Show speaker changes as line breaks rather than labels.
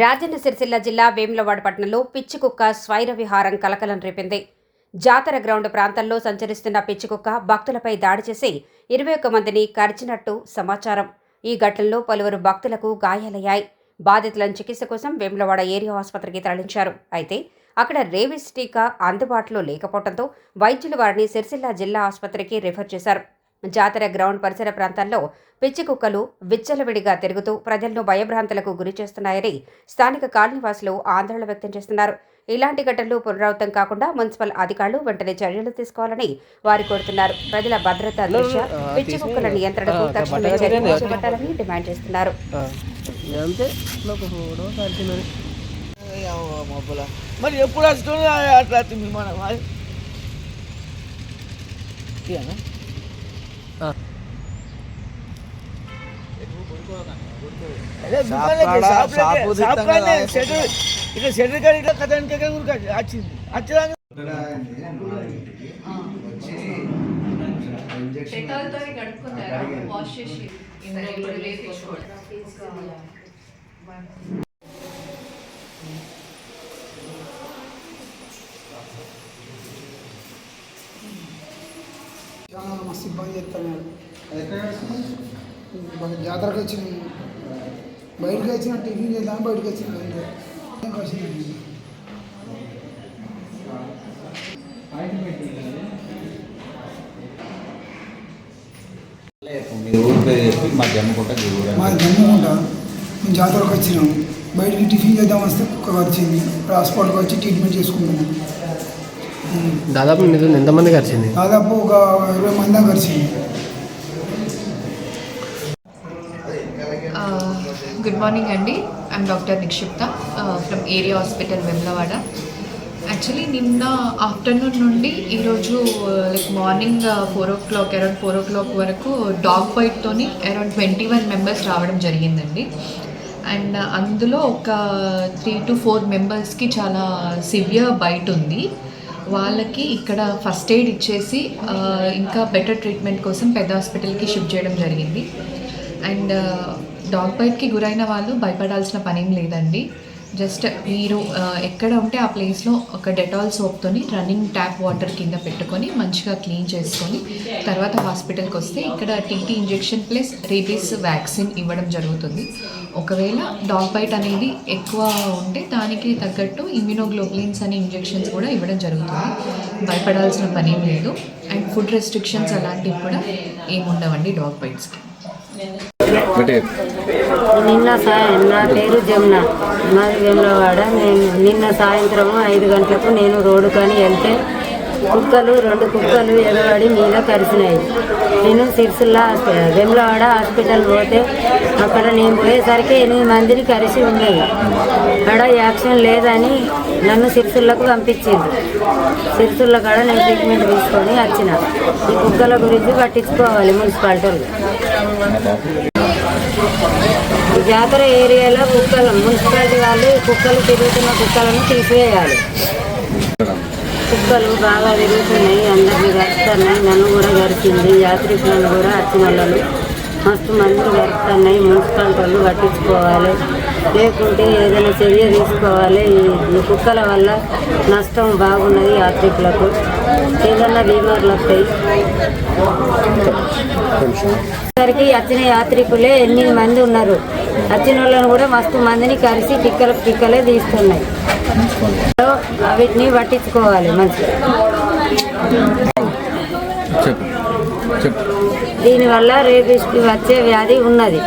రాజన్న సిరిసిల్ల జిల్లా వేములవాడ పట్టణంలో పిచ్చి కుక్క స్వైర విహారం కలకలం రేపింది. జాతర గ్రౌండ్ ప్రాంతంలో సంచరిస్తున్న పిచ్చి కుక్క భక్తులపై దాడి చేసి ఇరవై ఒక్క మందిని కరిచినట్టు సమాచారం. ఈ ఘటనలో పలువురు భక్తులకు గాయాలయ్యాయి. బాధితులను చికిత్స కోసం వేములవాడ ఏరియా ఆసుపత్రికి తరలించారు. అయితే అక్కడ రేబిస్ టీకా అందుబాటులో లేకపోవడంతో వైద్యులు వారిని సిరిసిల్ల జిల్లా ఆసుపత్రికి రిఫర్ చేశారు. జాతర గ్రౌండ్ పరిసర ప్రాంతాల్లో పిచ్చి కుక్కలు విచ్చలవిడిగా తిరుగుతూ ప్రజలను భయభ్రాంతులకు గురి చేస్తున్నాయని స్థానిక కాలనీవాసులు ఆందోళన వ్యక్తం చేస్తున్నారు. ఇలాంటి ఘటనలు పునరావృతం కాకుండా మున్సిపల్ అధికారులు వెంటనే చర్యలు తీసుకోవాలని వారు కోరుతున్నారు. ప్రజల భద్రత దృష్ట్యా పిచ్చి కుక్కల నియంత్రణకు తక్షణమే చర్యలు చేపట్టాలని డిమాండ్ చేస్తున్నారు.
మరి ఎప్పుడు వస్తుంది అట్లా ఇట్లా షెటర్ కాడ ఇట్లా కథానికి ఊరికి వచ్చింది. వచ్చేదాకా
వాష్ చేసి
మస్తు ఇబ్బంది చేస్తాను బాగా జాతరకు వచ్చిన బయటకు వచ్చిన టిఫిన్ చేద్దాం బయటకు వచ్చిన అంతే ఇంకా వచ్చిందండి
మీ ఊరు పేరు చెప్పి మా జమ్ముకుంట మీ ఊరు
మా జమ్ముకుంటా మేము జాతరకు వచ్చినాము బయటికి టిఫిన్ చేద్దాం వస్తే కుక్క వచ్చింది హాస్పిటల్కి వచ్చి ట్రీట్మెంట్ చేసుకుంటున్నాం ఉమ్.
దాదాపు నీకు ఎంతమంది కలిసింది?
దాదాపు ఒక ఇరవై మంది దాకా వచ్చింది
గుడ్ మార్నింగ్ అండి. I'm doctor Nikshipta from area hospital Vemulawada actually నిన్న ఆఫ్టర్నూన్ నుండి ఈరోజు like morning four o'clock around four o'clock వరకు డాగ్ బైట్తోని అరౌండ్ ట్వంటీ వన్ మెంబర్స్ రావడం జరిగిందండి. అండ్ అందులో ఒక త్రీ టు ఫోర్ మెంబర్స్కి చాలా సివియర్ బైట్ ఉంది. వాళ్ళకి ఇక్కడ ఫస్ట్ ఎయిడ్ ఇచ్చేసి ఇంకా బెటర్ ట్రీట్మెంట్ కోసం పెద్ద హాస్పిటల్కి షిఫ్ట్ చేయడం జరిగింది. అండ్ డాగ్ బైట్కి గురైన వాళ్ళు భయపడాల్సిన పనేం లేదండి. జస్ట్ మీరు ఎక్కడ ఉంటే ఆ ప్లేస్లో ఒక డెటాల్ సోప్తోని రన్నింగ్ ట్యాప్ వాటర్ కింద పెట్టుకొని మంచిగా క్లీన్ చేసుకొని తర్వాత హాస్పిటల్కి వస్తే ఇక్కడ TT injection plus rabies vaccine ఇవ్వడం జరుగుతుంది. ఒకవేళ డాగ్ బైట్ అనేది ఎక్కువ ఉంటే దానికి తగ్గట్టు ఇమ్యూనోగ్లోబ్లిన్స్ అనే ఇంజెక్షన్స్ కూడా ఇవ్వడం జరుగుతుంది. భయపడాల్సిన పని ఏం లేదు. అండ్ ఫుడ్ రెస్ట్రిక్షన్స్ అలాంటివి కూడా ఏముండవండి డాగ్ బైట్స్కి.
నిన్న సాయం నా పేరు జమున. మాది వేములవాడ నేను నిన్న సాయంత్రం ఐదు గంటలకు నేను రోడ్డు కానీ వెళ్తే కుక్కలు రెండు కుక్కలు ఎగబడి మీద కరిసినాయి. నేను సిరిసిల్ల వేములవాడ హాస్పిటల్ పోతే అక్కడ నేను పోయేసరికి ఎనిమిది మందిని కరిసి ఉన్నాయి అక్కడ యాక్షన్ లేదని నన్ను సిరిసిల్లకు పంపించింది. సిరిసిల్ల కాడ నేను ట్రీట్మెంట్ తీసుకొని వచ్చిన. ఈ కుక్కల గురించి పట్టించుకోవాలి మున్సిపాలిటీ జాతర ఏరియాలో కుక్కలు మున్సిపాలిటీ వాళ్ళు కుక్కలు తిరుగుతున్న కుక్కలను తీసివేయాలి. కుక్కలు బాగా తిరుగుతున్నాయి అందరినీ గడుస్తున్నాయి నన్ను కూడా గరిచింది యాత్రికులను కూడా వచ్చిన వాళ్ళు మస్తు మంది గడుస్తున్నాయి మున్సిపాలిటీ వాళ్ళు పట్టించుకోవాలి. లేకుంటే ఏదైనా చర్య తీసుకోవాలి ఈ- కుక్కల వల్ల నష్టం బాగున్నది యాత్రికులకు. ఏదైనా బీమార్లు వస్తాయి. సరికి వచ్చిన యాత్రికులే ఎనిమిది మంది ఉన్నారు? వచ్చిన వాళ్ళని కూడా మస్తు మందిని కలిసి టిక్కల టిక్కలే తీస్తున్నాయి. వీటిని పట్టించుకోవాలి మంచిగా.
చెప్పు.
దీనివల్ల రేపిస్కి వచ్చే వ్యాధి ఉన్నది.